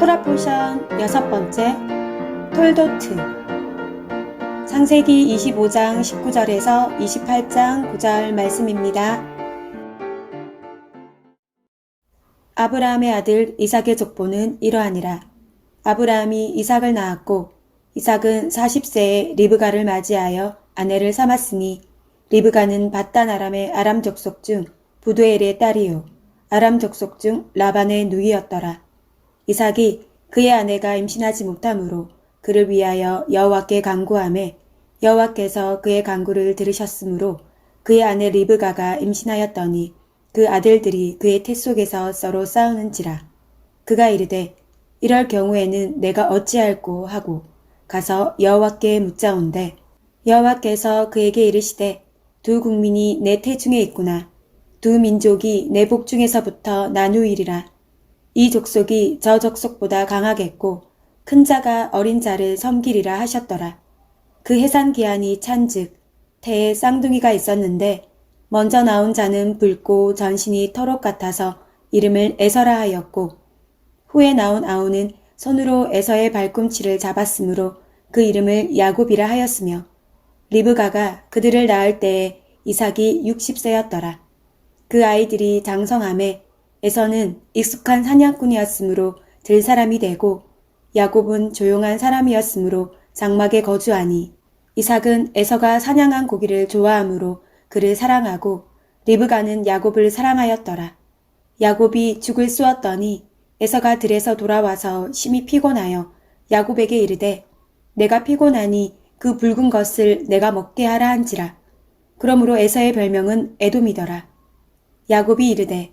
토라 포션 여섯 번째 톨도트 창세기 25장 19절에서 28장 9절 말씀입니다. 아브라함의 아들 이삭의 족보는 이러하니라. 아브라함이 이삭을 낳았고 이삭은 40세에 리브가를 맞이하여 아내를 삼았으니 리브가는 바단 아람의 아람 족속 중 부두엘의 딸이요 아람 족속 중 라반의 누이였더라. 이삭이 그의 아내가 임신하지 못하므로 그를 위하여 여호와께 간구하매 여호와께서 그의 간구를 들으셨으므로 그의 아내 리브가가 임신하였더니 그 아들들이 그의 태 속에서 서로 싸우는지라. 그가 이르되 이럴 경우에는 내가 어찌할꼬 하고 가서 여호와께 묻자온대. 여호와께서 그에게 이르시되 두 국민이 내 태중에 있구나. 두 민족이 내 복중에서부터 나누이리라 이 족속이 저 족속보다 강하겠고 큰 자가 어린 자를 섬기리라 하셨더라. 그 해산 기한이 찬즉 태에 쌍둥이가 있었는데 먼저 나온 자는 붉고 전신이 터록 같아서 이름을 에서라 하였고 후에 나온 아우는 손으로 에서의 발꿈치를 잡았으므로 그 이름을 야곱이라 하였으며 리브가가 그들을 낳을 때에 이삭이 60세였더라. 그 아이들이 장성함에 에서는 익숙한 사냥꾼이었으므로 들 사람이 되고 야곱은 조용한 사람이었으므로 장막에 거주하니 이삭은 에서가 사냥한 고기를 좋아하므로 그를 사랑하고 리브가는 야곱을 사랑하였더라. 야곱이 죽을 쏘았더니 에서가 들에서 돌아와서 심히 피곤하여 야곱에게 이르되 내가 피곤하니 그 붉은 것을 내가 먹게 하라 한지라. 그러므로 에서의 별명은 에돔이더라. 야곱이 이르되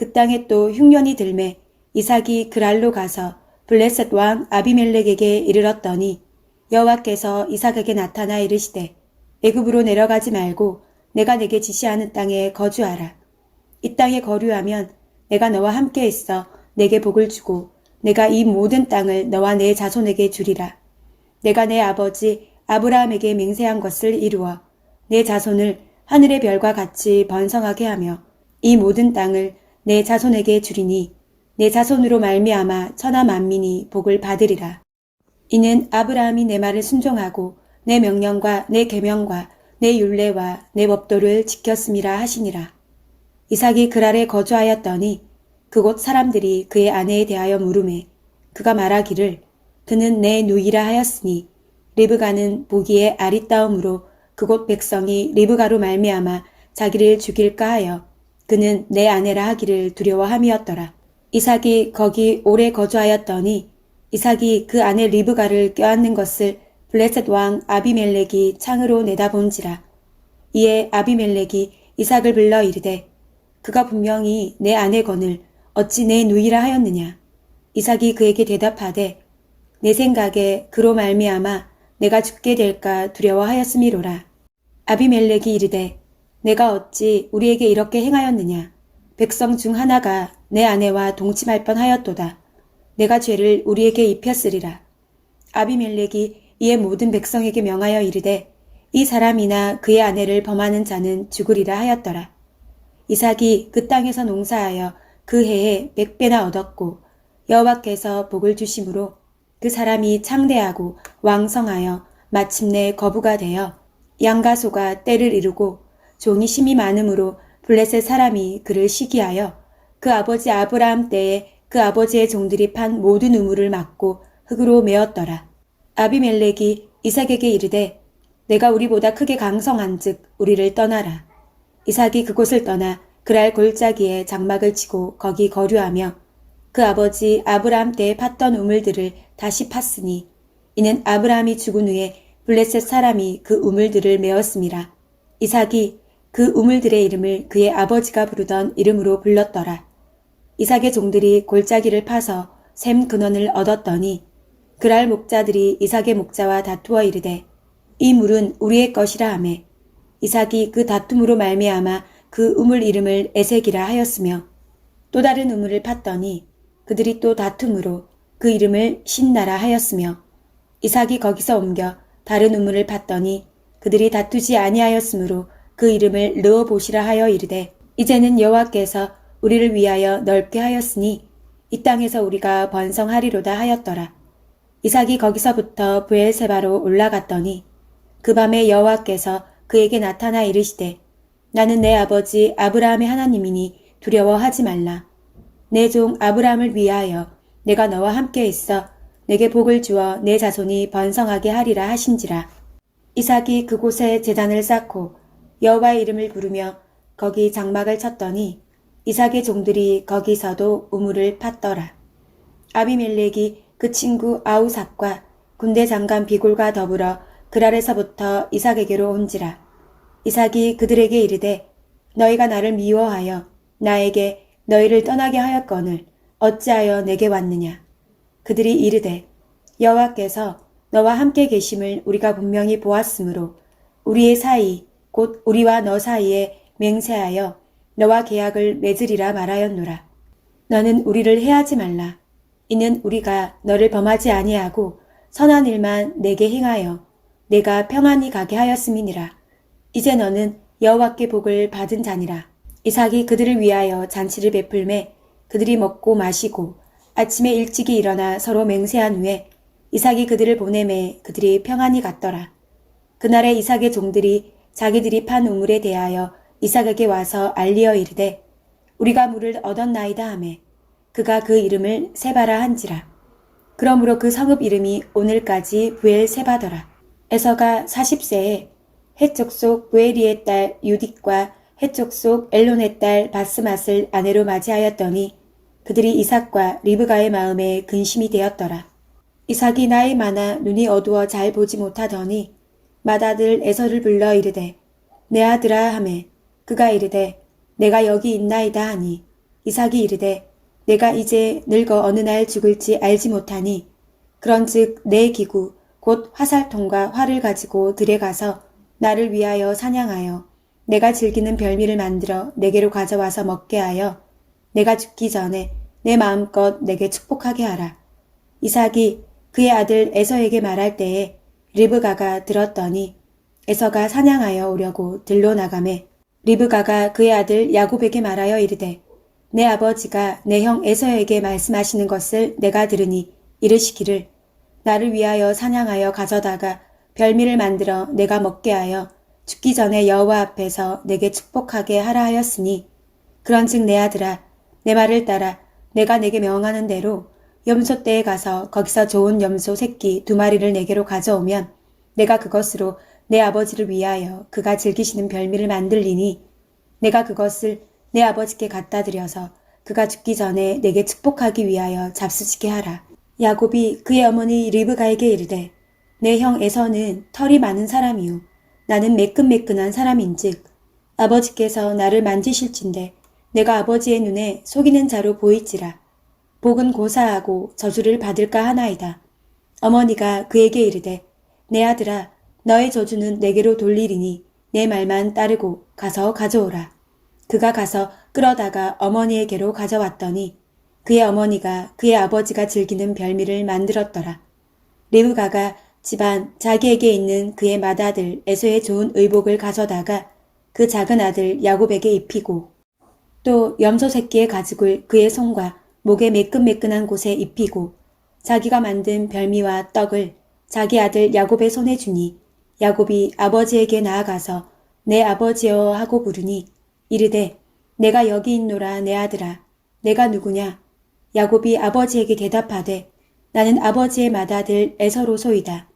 그 땅에 또 흉년이 들매 이삭이 그랄로 가서 블레셋 왕 아비멜렉에게 이르렀더니 여호와께서 이삭에게 나타나 이르시되 애굽으로 내려가지 말고 내가 내게 지시하는 땅에 거주하라. 이 땅에 거류하면 내가 너와 함께 있어 내게 복을 주고 내가 이 모든 땅을 너와 내 자손에게 주리라. 내가 내 아버지 아브라함에게 맹세한 것을 이루어 내 자손을 하늘의 별과 같이 번성하게 하며 이 모든 땅을 내 자손에게 주리니 내 자손으로 말미암아 천하 만민이 복을 받으리라. 이는 아브라함이 내 말을 순종하고 내 명령과 내 계명과 내 율례와 내 법도를 지켰음이라 하시니라. 이삭이 그랄에 거주하였더니 그곳 사람들이 그의 아내에 대하여 물음에 그가 말하기를 그는 내 누이라 하였으니 리브가는 보기에 아리따움으로 그곳 백성이 리브가로 말미암아 자기를 죽일까 하여 그는 내 아내라 하기를 두려워함이었더라. 이삭이 거기 오래 거주하였더니 이삭이 그 아내 리브가를 껴안는 것을 블레셋 왕 아비멜렉이 창으로 내다본지라. 이에 아비멜렉이 이삭을 불러 이르되 그가 분명히 내 아내 건을 어찌 내 누이라 하였느냐. 이삭이 그에게 대답하되 내 생각에 그로 말미암아 내가 죽게 될까 두려워하였음이로라. 아비멜렉이 이르되 내가 어찌 우리에게 이렇게 행하였느냐. 백성 중 하나가 내 아내와 동침할 뻔하였도다. 내가 죄를 우리에게 입혔으리라. 아비멜렉이 이에 모든 백성에게 명하여 이르되 이 사람이나 그의 아내를 범하는 자는 죽으리라 하였더라. 이삭이 그 땅에서 농사하여 그 해에 백 배나 얻었고 여호와께서 복을 주심으로 그 사람이 창대하고 왕성하여 마침내 거부가 되어 양가 소가 때를 이루고 종이 심이 많으므로 블레셋 사람이 그를 시기하여 그 아버지 아브라함 때에 그 아버지의 종들이 판 모든 우물을 막고 흙으로 메었더라. 아비멜렉이 이삭에게 이르되 내가 우리보다 크게 강성한즉 우리를 떠나라. 이삭이 그곳을 떠나 그랄 골짜기에 장막을 치고 거기 거류하며 그 아버지 아브라함 때에 팠던 우물들을 다시 팠으니 이는 아브라함이 죽은 후에 블레셋 사람이 그 우물들을 메었음이라. 이삭이 그 우물들의 이름을 그의 아버지가 부르던 이름으로 불렀더라. 이삭의 종들이 골짜기를 파서 샘 근원을 얻었더니 그랄 목자들이 이삭의 목자와 다투어 이르되 이 물은 우리의 것이라 하매 이삭이 그 다툼으로 말미암아 그 우물 이름을 에색이라 하였으며 또 다른 우물을 팠더니 그들이 또 다툼으로 그 이름을 신나라 하였으며 이삭이 거기서 옮겨 다른 우물을 팠더니 그들이 다투지 아니하였으므로 그 이름을 르어 보시라 하여 이르되 이제는 여호와께서 우리를 위하여 넓게 하였으니 이 땅에서 우리가 번성하리로다 하였더라. 이삭이 거기서부터 부엘세바로 올라갔더니 그 밤에 여호와께서 그에게 나타나 이르시되 나는 내 아버지 아브라함의 하나님이니 두려워하지 말라. 내 종 아브라함을 위하여 내가 너와 함께 있어 내게 복을 주어 내 자손이 번성하게 하리라 하신지라. 이삭이 그곳에 제단을 쌓고 여호와의 이름을 부르며 거기 장막을 쳤더니 이삭의 종들이 거기서도 우물을 팠더라. 아비멜렉이 그 친구 아우삭과 군대 장관 비골과 더불어 그랄에서부터 이삭에게로 온지라. 이삭이 그들에게 이르되 너희가 나를 미워하여 나에게 너희를 떠나게 하였거늘 어찌하여 내게 왔느냐. 그들이 이르되 여호와께서 너와 함께 계심을 우리가 분명히 보았으므로 우리의 사이 곧 우리와 너 사이에 맹세하여 너와 계약을 맺으리라 말하였노라. 너는 우리를 해하지 말라. 이는 우리가 너를 범하지 아니하고 선한 일만 내게 행하여 내가 평안히 가게 하였음이니라. 이제 너는 여호와께 복을 받은 자니라. 이삭이 그들을 위하여 잔치를 베풀매 그들이 먹고 마시고 아침에 일찍이 일어나 서로 맹세한 후에 이삭이 그들을 보내매 그들이 평안히 갔더라. 그날에 이삭의 종들이 자기들이 판 우물에 대하여 이삭에게 와서 알리어 이르되 우리가 물을 얻었나이다 하매 그가 그 이름을 세바라 한지라. 그러므로 그 성읍 이름이 오늘까지 부엘 세바더라. 에서가 40세에 해쪽 속 부에리의 딸 유딕과 해쪽 속 엘론의 딸 바스맛을 아내로 맞이하였더니 그들이 이삭과 리브가의 마음에 근심이 되었더라. 이삭이 나이 많아 눈이 어두워 잘 보지 못하더니 맏아들 에서를 불러 이르되 내 아들아 하매 그가 이르되 내가 여기 있나이다 하니 이삭이 이르되 내가 이제 늙어 어느 날 죽을지 알지 못하니 그런즉 내 기구 곧 화살통과 활을 가지고 들에 가서 나를 위하여 사냥하여 내가 즐기는 별미를 만들어 내게로 가져와서 먹게 하여 내가 죽기 전에 내 마음껏 내게 축복하게 하라. 이삭이 그의 아들 에서에게 말할 때에 리브가가 들었더니 에서가 사냥하여 오려고 들로 나가매 리브가가 그의 아들 야곱에게 말하여 이르되 내 아버지가 내 형 에서에게 말씀하시는 것을 내가 들으니 이르시기를 나를 위하여 사냥하여 가져다가 별미를 만들어 내가 먹게 하여 죽기 전에 여호와 앞에서 내게 축복하게 하라 하였으니 그런즉 내 아들아 내 말을 따라 내가 내게 명하는 대로 염소 떼에 가서 거기서 좋은 염소 새끼 두 마리를 내게로 가져오면 내가 그것으로 내 아버지를 위하여 그가 즐기시는 별미를 만들리니 내가 그것을 내 아버지께 갖다 드려서 그가 죽기 전에 내게 축복하기 위하여 잡수시게 하라. 야곱이 그의 어머니 리브가에게 이르되 내 형 에서는 털이 많은 사람이요 나는 매끈매끈한 사람인즉 아버지께서 나를 만지실진데 내가 아버지의 눈에 속이는 자로 보일지라 복은 고사하고 저주를 받을까 하나이다. 어머니가 그에게 이르되 내 아들아 너의 저주는 내게로 돌리리니 내 말만 따르고 가서 가져오라. 그가 가서 끌어다가 어머니에게로 가져왔더니 그의 어머니가 그의 아버지가 즐기는 별미를 만들었더라. 리브가가 집안 자기에게 있는 그의 맏아들 에서의 좋은 의복을 가져다가 그 작은 아들 야곱에게 입히고 또 염소 새끼의 가죽을 그의 손과 목에 매끈매끈한 곳에 입히고 자기가 만든 별미와 떡을 자기 아들 야곱의 손에 주니 야곱이 아버지에게 나아가서 내 아버지여 하고 부르니 이르되 내가 여기 있노라 내 아들아 내가 누구냐? 야곱이 아버지에게 대답하되 나는 아버지의 맏아들 에서로소이다.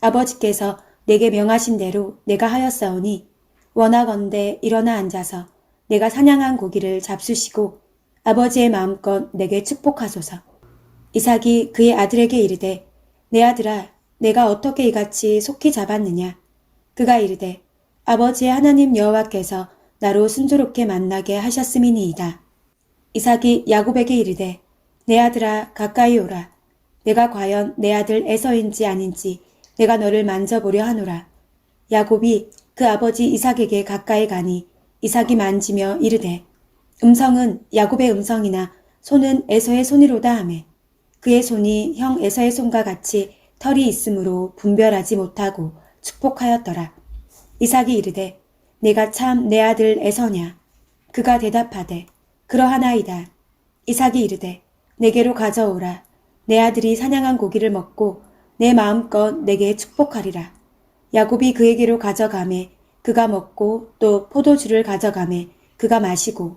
아버지께서 내게 명하신 대로 내가 하였사오니 원하건대 일어나 앉아서 내가 사냥한 고기를 잡수시고 아버지의 마음껏 내게 축복하소서. 이삭이 그의 아들에게 이르되 내 아들아 내가 어떻게 이같이 속히 잡았느냐. 그가 이르되 아버지의 하나님 여호와께서 나로 순조롭게 만나게 하셨음이니이다. 이삭이 야곱에게 이르되 내 아들아 가까이 오라. 내가 과연 내 아들 에서인지 아닌지 내가 너를 만져보려 하노라. 야곱이 그 아버지 이삭에게 가까이 가니 이삭이 만지며 이르되 음성은 야곱의 음성이나 손은 에서의 손이로다 하매 그의 손이 형 에서의 손과 같이 털이 있으므로 분별하지 못하고 축복하였더라. 이삭이 이르되 내가 참 내 아들 에서냐 그가 대답하되 그러하나이다. 이삭이 이르되 내게로 가져오라. 내 아들이 사냥한 고기를 먹고 내 마음껏 내게 축복하리라. 야곱이 그에게로 가져가매 그가 먹고 또 포도주를 가져가매 그가 마시고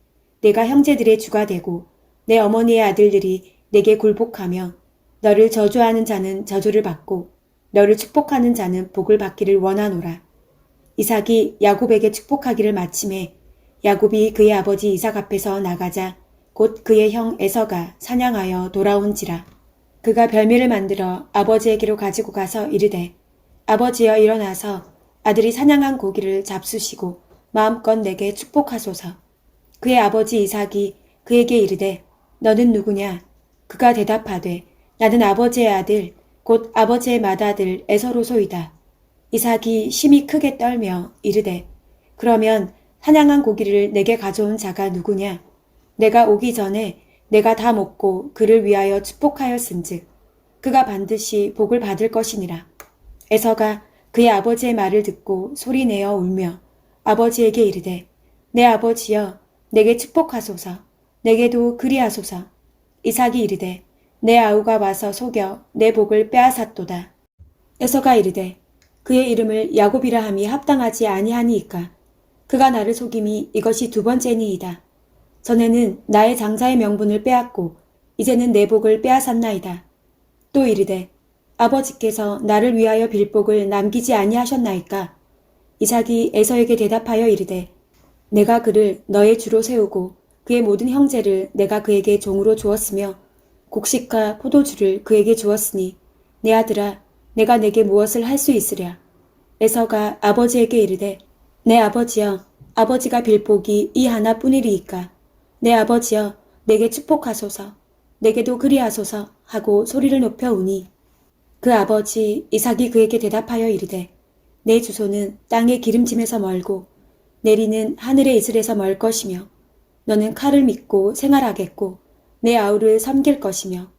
내가 형제들의 주가 되고 내 어머니의 아들들이 내게 굴복하며 너를 저주하는 자는 저주를 받고 너를 축복하는 자는 복을 받기를 원하노라. 이삭이 야곱에게 축복하기를 마침에 야곱이 그의 아버지 이삭 앞에서 나가자 곧 그의 형 에서가 사냥하여 돌아온지라. 그가 별미를 만들어 아버지에게로 가지고 가서 이르되 아버지여 일어나서 아들이 사냥한 고기를 잡수시고 마음껏 내게 축복하소서. 그의 아버지 이삭이 그에게 이르되 너는 누구냐? 그가 대답하되 나는 아버지의 아들 곧 아버지의 맏아들 에서로소이다. 이삭이 심히 크게 떨며 이르되 그러면 사냥한 고기를 내게 가져온 자가 누구냐? 내가 오기 전에 내가 다 먹고 그를 위하여 축복하였은즉 그가 반드시 복을 받을 것이니라. 에서가 그의 아버지의 말을 듣고 소리내어 울며 아버지에게 이르되 내 아버지여 내게 축복하소서 내게도 그리하소서 이삭이 이르되 내 아우가 와서 속여 내 복을 빼앗았도다. 에서가 이르되 그의 이름을 야곱이라 함이 합당하지 아니하니이까 그가 나를 속임이 이것이 두 번째니이다. 전에는 나의 장자의 명분을 빼앗고 이제는 내 복을 빼앗았나이다. 또 이르되 아버지께서 나를 위하여 빌복을 남기지 아니하셨나이까 이삭이 에서에게 대답하여 이르되 내가 그를 너의 주로 세우고 그의 모든 형제를 내가 그에게 종으로 주었으며 곡식과 포도주를 그에게 주었으니 내 아들아 내가 내게 무엇을 할 수 있으랴? 에서가 아버지에게 이르되 내 아버지여 아버지가 빌복이 이 하나뿐이리이까? 내 아버지여 내게 축복하소서 내게도 그리하소서 하고 소리를 높여 우니. 그 아버지 이삭이 그에게 대답하여 이르되 내 주소는 땅의 기름짐에서 멀고 내리는 하늘의 이슬에서 멀 것이며 너는 칼을 믿고 생활하겠고 내 아우를 섬길 것이며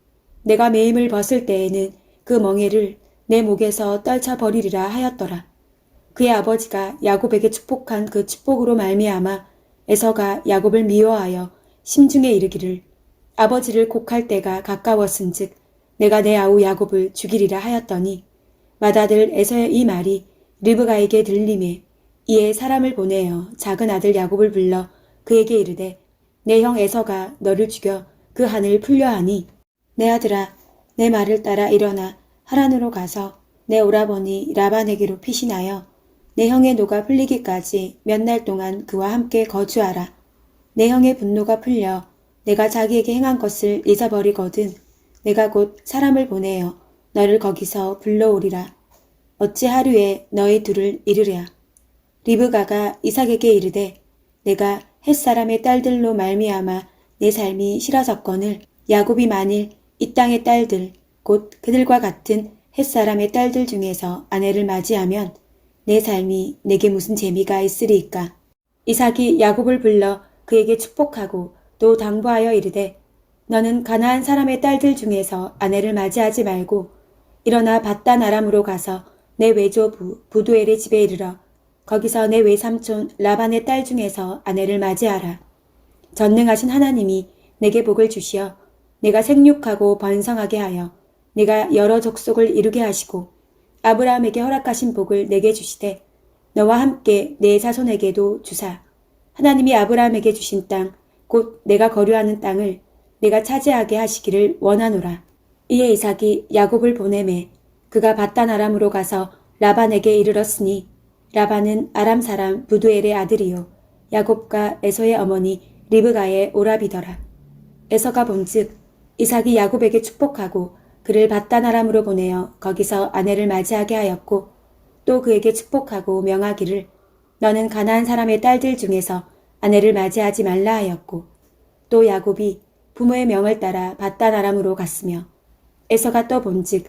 내가 매임을 벗을 때에는 그 멍에를 내 목에서 떨쳐 버리리라 하였더라. 그의 아버지가 야곱에게 축복한 그 축복으로 말미암아 에서가 야곱을 미워하여 심중에 이르기를 아버지를 곡할 때가 가까웠은즉 내가 내 아우 야곱을 죽이리라 하였더니 맏아들 에서의 이 말이 리브가에게 들림에 이에 사람을 보내어 작은 아들 야곱을 불러 그에게 이르되 내 형 에서가 너를 죽여 그 한을 풀려 하니 내 아들아 내 말을 따라 일어나 하란으로 가서 내 오라버니 라반에게로 피신하여 내 형의 노가 풀리기까지 몇 날 동안 그와 함께 거주하라. 내 형의 분노가 풀려 내가 자기에게 행한 것을 잊어버리거든 내가 곧 사람을 보내어 너를 거기서 불러오리라. 어찌 하루에 너희 둘을 이르랴. 리브가가 이삭에게 이르되 내가 햇사람의 딸들로 말미암아 내 삶이 싫어졌거늘 야곱이 만일 이 땅의 딸들 곧 그들과 같은 햇사람의 딸들 중에서 아내를 맞이하면 내 삶이 내게 무슨 재미가 있으리이까. 이삭이 야곱을 불러 그에게 축복하고 또 당부하여 이르되 너는 가나안 사람의 딸들 중에서 아내를 맞이하지 말고 일어나 바단 아람으로 가서 내 외조부 부두엘의 집에 이르러 거기서 내 외삼촌 라반의 딸 중에서 아내를 맞이하라. 전능하신 하나님이 내게 복을 주시어 내가 생육하고 번성하게 하여 내가 여러 족속을 이루게 하시고 아브라함에게 허락하신 복을 내게 주시되 너와 함께 내 자손에게도 주사 하나님이 아브라함에게 주신 땅 곧 내가 거류하는 땅을 내가 차지하게 하시기를 원하노라. 이에 이삭이 야곱을 보내매 그가 바단 아람으로 가서 라반에게 이르렀으니 라반은 아람 사람 부두엘의 아들이요 야곱과 에서의 어머니 리브가의 오라비더라. 에서가 본즉 이삭이 야곱에게 축복하고 그를 바단 아람으로 보내어 거기서 아내를 맞이하게 하였고 또 그에게 축복하고 명하기를 너는 가나안 사람의 딸들 중에서 아내를 맞이하지 말라 하였고 또 야곱이 부모의 명을 따라 바단 아람으로 갔으며 에서가 또 본즉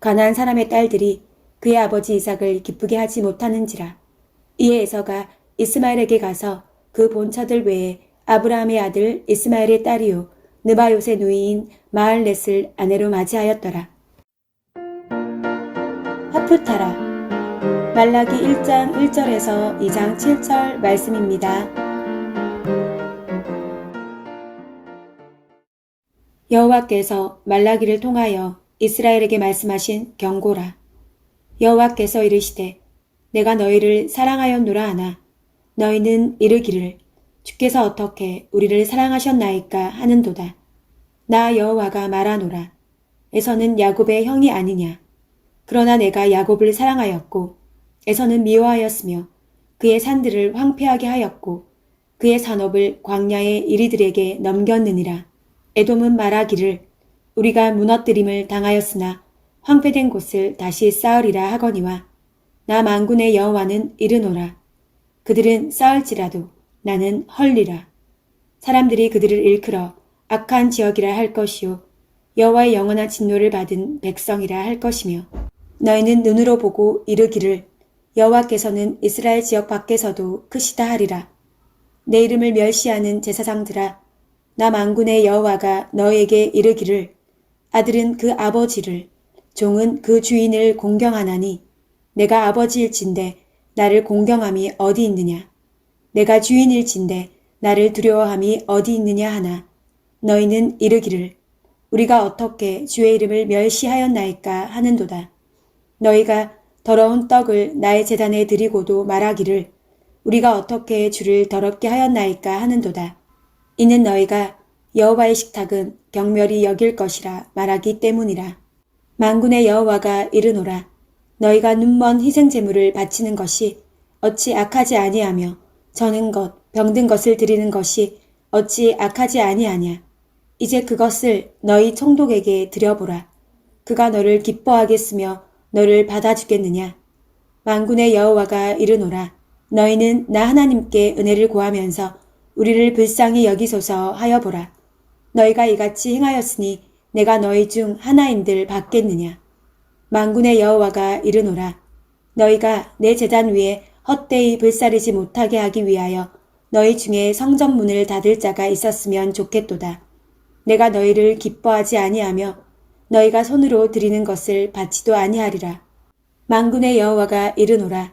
가나안 사람의 딸들이 그의 아버지 이삭을 기쁘게 하지 못하는지라 이에 에서가 이스마엘에게 가서 그 본처들 외에 아브라함의 아들 이스마엘의 딸이요 느바요의 누이인 마을렛을 아내로 맞이하였더라. 하프타라 말라기 1장 1절에서 2장 7절 말씀입니다. 여호와께서 말라기를 통하여 이스라엘에게 말씀하신 경고라. 여호와께서 이르시되 내가 너희를 사랑하였노라 하나 너희는 이르기를 주께서 어떻게 우리를 사랑하셨나이까 하는도다. 나 여호와가 말하노라. 에서는 야곱의 형이 아니냐. 그러나 내가 야곱을 사랑하였고 에서는 미워하였으며 그의 산들을 황폐하게 하였고 그의 산업을 광야의 이리들에게 넘겼느니라. 에돔은 말하기를 우리가 무너뜨림을 당하였으나 황폐된 곳을 다시 쌓으리라 하거니와 나 만군의 여호와는 이르노라. 그들은 쌓을지라도 나는 헐리라. 사람들이 그들을 일컬어 악한 지역이라 할 것이요 여호와의 영원한 진노를 받은 백성이라 할 것이며 너희는 눈으로 보고 이르기를 여호와께서는 이스라엘 지역 밖에서도 크시다 하리라. 내 이름을 멸시하는 제사장들아 나 만군의 여호와가 너에게 이르기를 아들은 그 아버지를 종은 그 주인을 공경하나니 내가 아버지일진데 나를 공경함이 어디 있느냐? 내가 주인일진데 나를 두려워함이 어디 있느냐 하나? 너희는 이르기를 우리가 어떻게 주의 이름을 멸시하였나이까 하는도다. 너희가 더러운 떡을 나의 재단에 드리고도 말하기를 우리가 어떻게 주를 더럽게 하였나이까 하는도다. 이는 너희가 여호와의 식탁은 경멸이 여길 것이라 말하기 때문이라. 만군의 여호와가 이르노라. 너희가 눈먼 희생 제물을 바치는 것이 어찌 악하지 아니하며 저는 것 병든 것을 드리는 것이 어찌 악하지 아니하냐. 이제 그것을 너희 총독에게 드려보라. 그가 너를 기뻐하겠으며 너를 받아주겠느냐. 만군의 여호와가 이르노라. 너희는 나 하나님께 은혜를 구하면서 우리를 불쌍히 여기소서 하여 보라. 너희가 이같이 행하였으니 내가 너희 중 하나인들 받겠느냐. 만군의 여호와가 이르노라. 너희가 내 재단 위에 헛되이 불사르지 못하게 하기 위하여 너희 중에 성전문을 닫을 자가 있었으면 좋겠도다. 내가 너희를 기뻐하지 아니하며 너희가 손으로 드리는 것을 받지도 아니하리라. 만군의 여호와가 이르노라.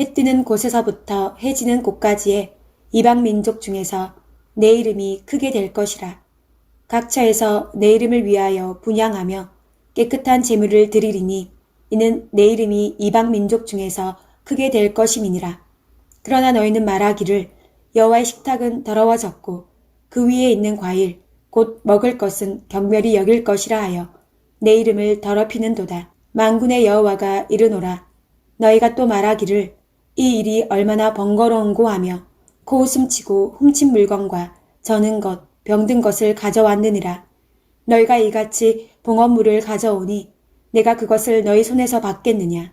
해 뜨는 곳에서부터 해 지는 곳까지에 이방 민족 중에서 내 이름이 크게 될 것이라. 각처에서 내 이름을 위하여 분양하며 깨끗한 제물을 드리리니 이는 내 이름이 이방 민족 중에서 크게 될 것임이니라. 그러나 너희는 말하기를 여호와의 식탁은 더러워졌고 그 위에 있는 과일 곧 먹을 것은 경멸이 여길 것이라 하여 내 이름을 더럽히는도다. 만군의 여호와가 이르노라. 너희가 또 말하기를 이 일이 얼마나 번거로운고 하며 코웃음치고 훔친 물건과 저는 것, 병든 것을 가져왔느니라. 너희가 이같이 봉헌물을 가져오니 내가 그것을 너희 손에서 받겠느냐.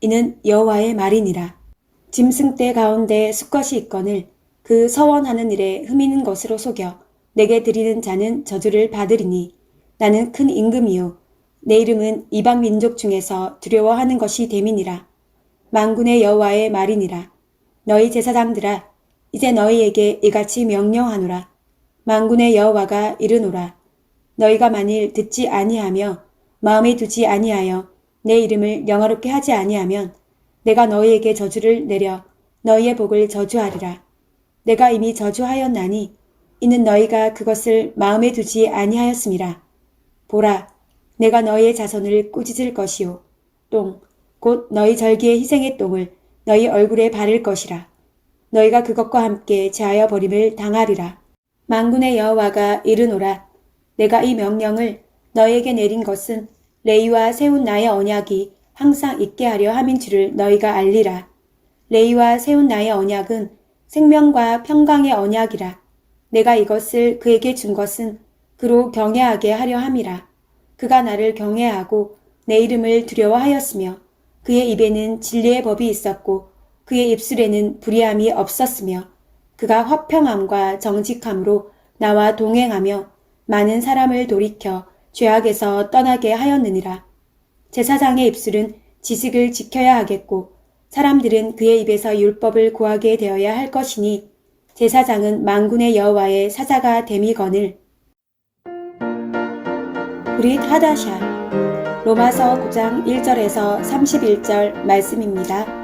이는 여호와의 말이니라. 짐승 떼 가운데 수컷이 있거늘 그 서원하는 일에 흠이는 것으로 속여 내게 드리는 자는 저주를 받으리니 나는 큰 임금이요. 내 이름은 이방 민족 중에서 두려워하는 것이 됨이니라. 만군의 여호와의 말이니라. 너희 제사장들아 이제 너희에게 이같이 명령하노라. 만군의 여호와가 이르노라. 너희가 만일 듣지 아니하며 마음에 두지 아니하여 내 이름을 영화롭게 하지 아니하면 내가 너희에게 저주를 내려 너희의 복을 저주하리라. 내가 이미 저주하였나니 이는 너희가 그것을 마음에 두지 아니하였음이라. 보라, 내가 너희의 자손을 꾸짖을 것이요. 똥, 곧 너희 절기의 희생의 똥을 너희 얼굴에 바를 것이라. 너희가 그것과 함께 제하여 버림을 당하리라. 만군의 여호와가 이르노라. 내가 이 명령을 너희에게 내린 것은 레이와 세운 나의 언약이 항상 있게 하려 함인 줄을 너희가 알리라. 레이와 세운 나의 언약은 생명과 평강의 언약이라. 내가 이것을 그에게 준 것은 그로 경외하게 하려 함이라. 그가 나를 경외하고 내 이름을 두려워하였으며 그의 입에는 진리의 법이 있었고 그의 입술에는 불의함이 없었으며 그가 화평함과 정직함으로 나와 동행하며 많은 사람을 돌이켜 죄악에서 떠나게 하였느니라. 제사장의 입술은 지식을 지켜야 하겠고 사람들은 그의 입에서 율법을 구하게 되어야 할 것이니 제사장은 만군의 여호와의 사자가 됨이거늘 브릿 하다샤 로마서 9장 1절에서 31절 말씀입니다.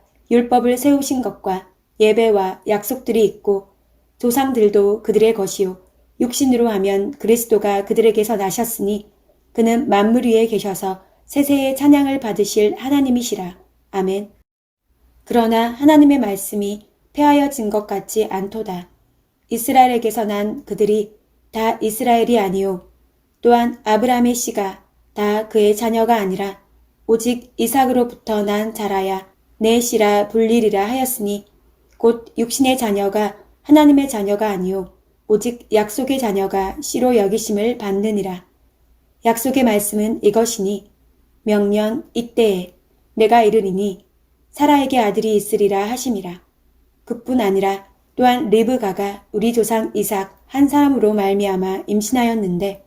율법을 세우신 것과 예배와 약속들이 있고 조상들도 그들의 것이요 육신으로 하면 그리스도가 그들에게서 나셨으니 그는 만물 위에 계셔서 세세의 찬양을 받으실 하나님이시라. 아멘. 그러나 하나님의 말씀이 폐하여진 것 같지 않도다. 이스라엘에게서 난 그들이 다 이스라엘이 아니요. 또한 아브라함의 씨가 다 그의 자녀가 아니라 오직 이삭으로부터 난 자라야 내 씨라 불리리라 하였으니 곧 육신의 자녀가 하나님의 자녀가 아니요 오직 약속의 자녀가 씨로 여기심을 받느니라. 약속의 말씀은 이것이니 명년 이때에 내가 이르리니 사라에게 아들이 있으리라 하심이라. 그뿐 아니라 또한 리브가가 우리 조상 이삭 한 사람으로 말미암아 임신하였는데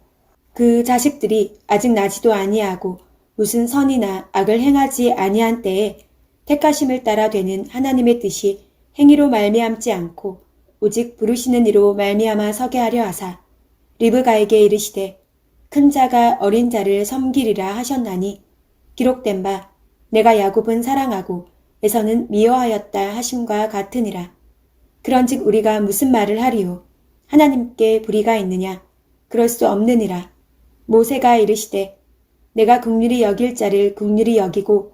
그 자식들이 아직 나지도 아니하고 무슨 선이나 악을 행하지 아니한 때에 택하심을 따라 되는 하나님의 뜻이 행위로 말미암지 않고 오직 부르시는 이로 말미암아 서게 하려 하사 리브가에게 이르시되 큰 자가 어린 자를 섬기리라 하셨나니 기록된 바 내가 야곱은 사랑하고 에서는 미워하였다 하심과 같으니라. 그런즉 우리가 무슨 말을 하리요? 하나님께 불의가 있느냐? 그럴 수 없느니라. 모세가 이르시되 내가 국률이 여길 자를 국률이 여기고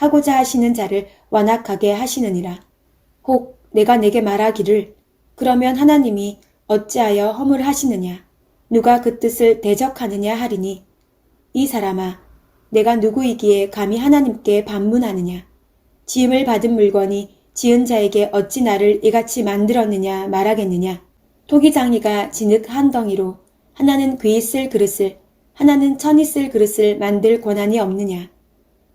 하고자 하시는 자를 완악하게 하시느니라. 혹 내가 내게 말하기를 그러면 하나님이 어찌하여 허물 하시느냐? 누가 그 뜻을 대적하느냐 하리니? 이 사람아 내가 누구이기에 감히 하나님께 반문하느냐? 지음을 받은 물건이 지은 자에게 어찌 나를 이같이 만들었느냐 말하겠느냐? 토기장이가 진흙 한 덩이로 하나는 귀쓸 그릇을 하나는 천이 쓸 그릇을 만들 권한이 없느냐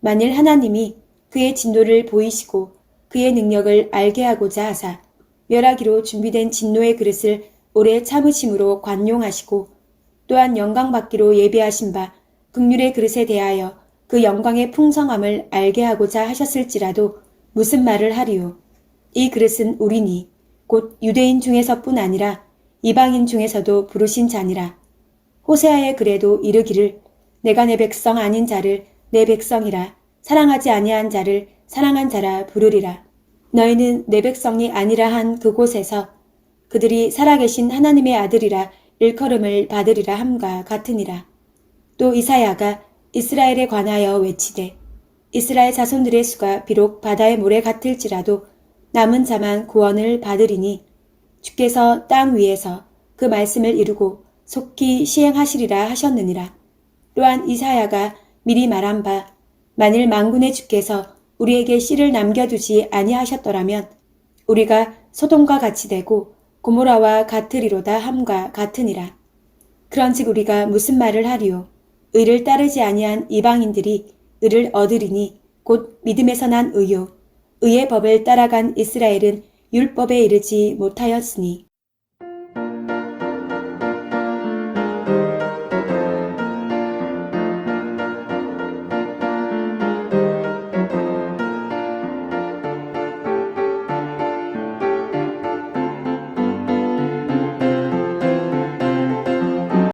만일 하나님이 그의 진노를 보이시고 그의 능력을 알게 하고자 하사 멸하기로 준비된 진노의 그릇을 오래 참으심으로 관용하시고 또한 영광받기로 예비하신 바 극률의 그릇에 대하여 그 영광의 풍성함을 알게 하고자 하셨을지라도 무슨 말을 하리요. 이 그릇은 우리니 곧 유대인 중에서뿐 아니라 이방인 중에서도 부르신 자니라. 호세아의 글에도 이르기를 내가 내 백성 아닌 자를 내 백성이라 사랑하지 아니한 자를 사랑한 자라 부르리라. 너희는 내 백성이 아니라 한 그곳에서 그들이 살아계신 하나님의 아들이라 일컬음을 받으리라 함과 같으니라. 또 이사야가 이스라엘에 관하여 외치되 이스라엘 자손들의 수가 비록 바다의 모래 같을지라도 남은 자만 구원을 받으리니 주께서 땅 위에서 그 말씀을 이루고 속히 시행하시리라 하셨느니라. 또한 이사야가 미리 말한 바 만일 망군의 주께서 우리에게 씨를 남겨두지 아니하셨더라면 우리가 소돔과 같이 되고 고모라와 같으리로다 함과 같으니라. 그런즉 우리가 무슨 말을 하리요? 의를 따르지 아니한 이방인들이 의를 얻으리니 곧 믿음에서 난 의요. 의의 법을 따라간 이스라엘은 율법에 이르지 못하였으니